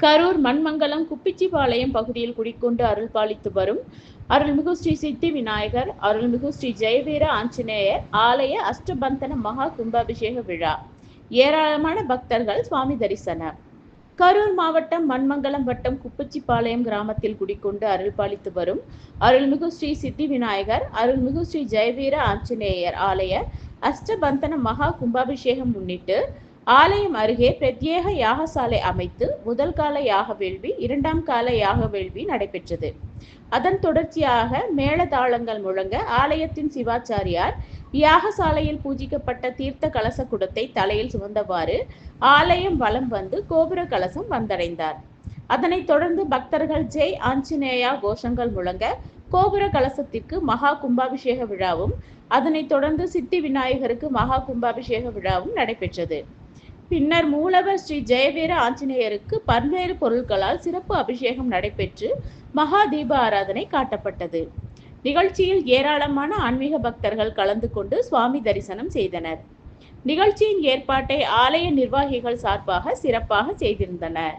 கரூர் மண்மங்கலம் குப்பிச்சிபாளையம் பகுதியில் குடிக்கொண்டு அருள் பாலித்து வரும் அருள்மிகு ஸ்ரீ சித்தி விநாயகர் அருள்மிகு ஸ்ரீ ஜெயவீர ஆஞ்சநேயர் ஆலய அஷ்டபந்தன மகா கும்பாபிஷேக விழா. ஏராளமான பக்தர்கள் சுவாமி தரிசனம் கரூர் மாவட்டம் மண்மங்கலம் வட்டம் குப்பச்சிபாளையம் கிராமத்தில் குடிக்கொண்டு அருள் பாலித்து வரும் அருள்மிகு ஸ்ரீ சித்தி விநாயகர் அருள்மிகு ஸ்ரீ ஜெயவீர ஆஞ்சநேயர் ஆலய அஷ்டபந்தன மகா கும்பாபிஷேகம் முன்னிட்டு ஆலயம் அருகே பிரத்யேக யாகசாலை அமைத்து முதல் கால யாக வேள்வி இரண்டாம் கால யாக வேள்வி நடைபெற்றது. அதன் தொடர்ச்சியாக மேளதாளங்கள் முழங்க ஆலயத்தின் சிவாச்சாரியார் யாகசாலையில் பூஜிக்கப்பட்ட தீர்த்த கலச குடத்தை தலையில் சுமந்தவாறு ஆலயம் வலம் வந்து கோபுர கலசம் வந்தடைந்தார். அதனைத் தொடர்ந்து பக்தர்கள் ஜெய் ஆஞ்சநேயா கோஷங்கள் முழங்க கோபுர கலசத்திற்கு மகா கும்பாபிஷேக விழாவும் அதனைத் தொடர்ந்து சித்தி விநாயகருக்கு மகா கும்பாபிஷேக விழாவும் நடைபெற்றது. பின்னர் மூலவர் ஸ்ரீ ஜெயவீர ஆஞ்சநேயருக்கு பல்வேறு பொருட்களால் சிறப்பு அபிஷேகம் நடைபெற்று மகா தீப ஆராதனை காட்டப்பட்டது. நிகழ்ச்சியில் ஏராளமான ஆன்மீக பக்தர்கள் கலந்து கொண்டு சுவாமி தரிசனம் செய்தனர். நிகழ்ச்சியின் ஏற்பாட்டை ஆலய நிர்வாகிகள் சார்பாக சிறப்பாக செய்திருந்தனர்.